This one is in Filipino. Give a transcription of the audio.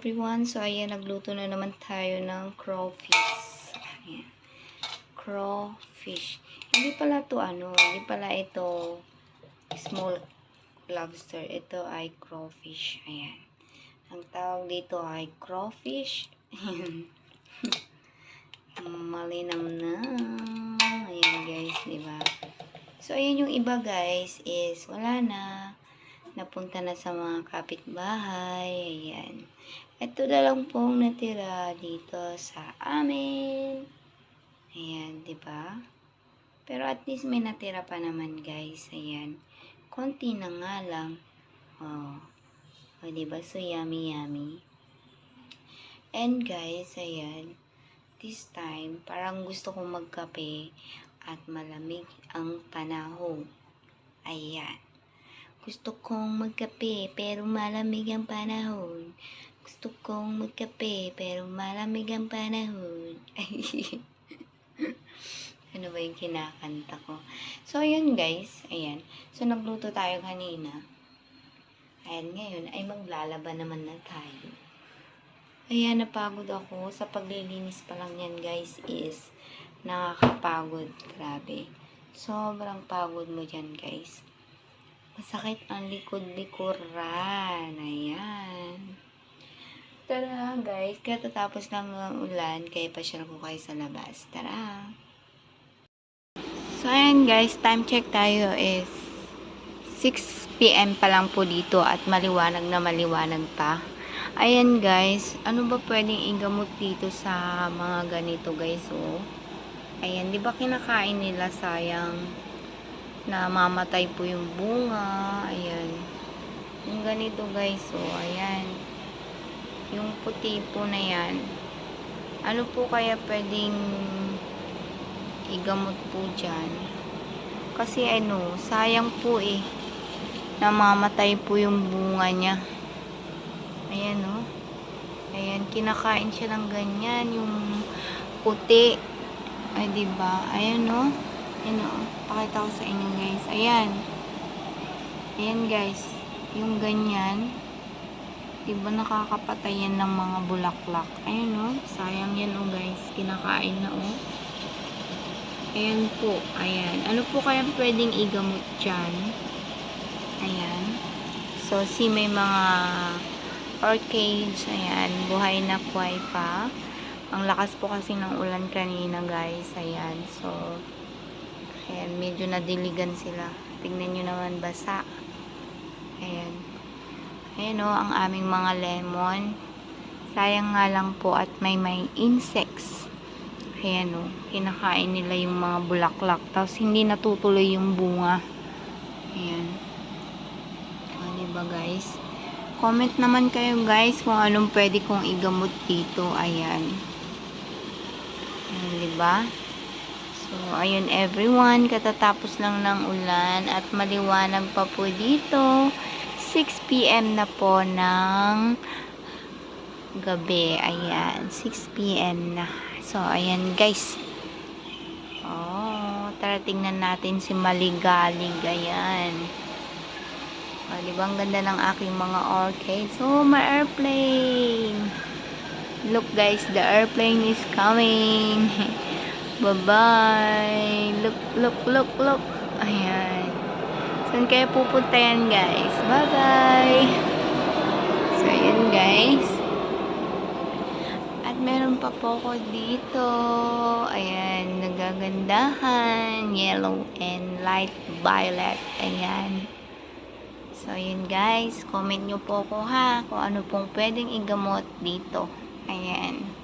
everyone. So, ayan, nagluto na naman tayo ng crawfish. Ayan. Crawfish. Hindi pala to ano, hindi pala ito small lobster. Ito ay crawfish. Ayan. Ang tawag dito ay crawfish. Ayan. Malinam na. Ayan guys, di ba? So, ayan yung iba guys is wala na napunta na sa mga kapitbahay. Ayan. Ito na lang pong natira dito sa amin. Ayan, di ba? Pero at least may natira pa naman, guys. Ayan. Konti na nga lang. Oh. O, di ba? So, yummy, yummy. And guys, ayan. This time, parang gusto kong magkape at malamig ang panahon. Ayan. Gusto kong magkape pero malamig ang panahon. Gusto kong magkape pero malamig ang panahon. ano ba yung kinakanta ko? So, ayun guys. Ayan. So, nagluto tayo kanina. Ayan, ngayon ay maglalaban naman na tayo. Ayan, napagod ako. Sa paglilinis pa lang yan guys is nakakapagod. Grabe. Sobrang pagod mo dyan guys. Masakit ang likod-likuran. Ayan. Tara guys, katatapos ng ulan, kaya pasyal ko kayo sa labas. Tara! So ayan guys, time check tayo is 6pm pa lang po dito at maliwanag na maliwanag pa. Ayan guys, ano ba pwedeng igamot dito sa mga ganito guys oh? Ayan, di ba kinakain nila sayang na mamatay po yung bunga. Ayan. Yung ganito guys, so ayan. Yung puti po na yan. Ano po kaya pwedeng igamot po dyan? Kasi ano, sayang po eh. Namamatay po yung bunga niya. Ayan oh. Ayan, kinakain siya ng ganyan. Yung puti. Ay, diba? Ayan oh. Ayan o. Pakita ko sa inyo guys. Ayan. Ayan guys. Yung ganyan. Diba nakakapatay yan ng mga bulaklak. Ayan o. Sayang yan o guys. Kinakain na o. Ayan po. Ayan. Ano po kaya pwedeng igamot dyan? Ayan. So, si may mga orchids. Ayan. Buhay na buhay pa. Ang lakas po kasi ng ulan kanina guys. Ayan. So, Ayan, medyo nadiligan sila. Tingnan nyo naman, basa. Ayan. Ayan o, ang aming mga lemon. Sayang nga lang po at may may insects. Ayan o, kinakain nila yung mga bulaklak. Tapos hindi natutuloy yung bunga. Ayan. O, diba guys? Comment naman kayo guys kung anong pwede kong igamot dito. Ayan. Ayan, diba? So, ayun everyone, katatapos lang ng ulan at maliwanag pa po dito. 6pm na po ng gabi. Ayan, 6pm na. So, ayan guys. Oh, tara tingnan natin si Maligalig. Ayan. O, di ba ang ganda ng aking mga orchids? So, may airplane. Look guys, the airplane is coming. Bye-bye. Look, look, look, look. Ayan. Saan kaya pupunta yan, guys? Bye-bye. So, ayan, guys. At meron pa po ko dito. Ayan, nagagandahan. Yellow and light violet. Ayan. So, yun guys. Comment nyo po ko ha kung ano pong pwedeng igamot dito. Ayan.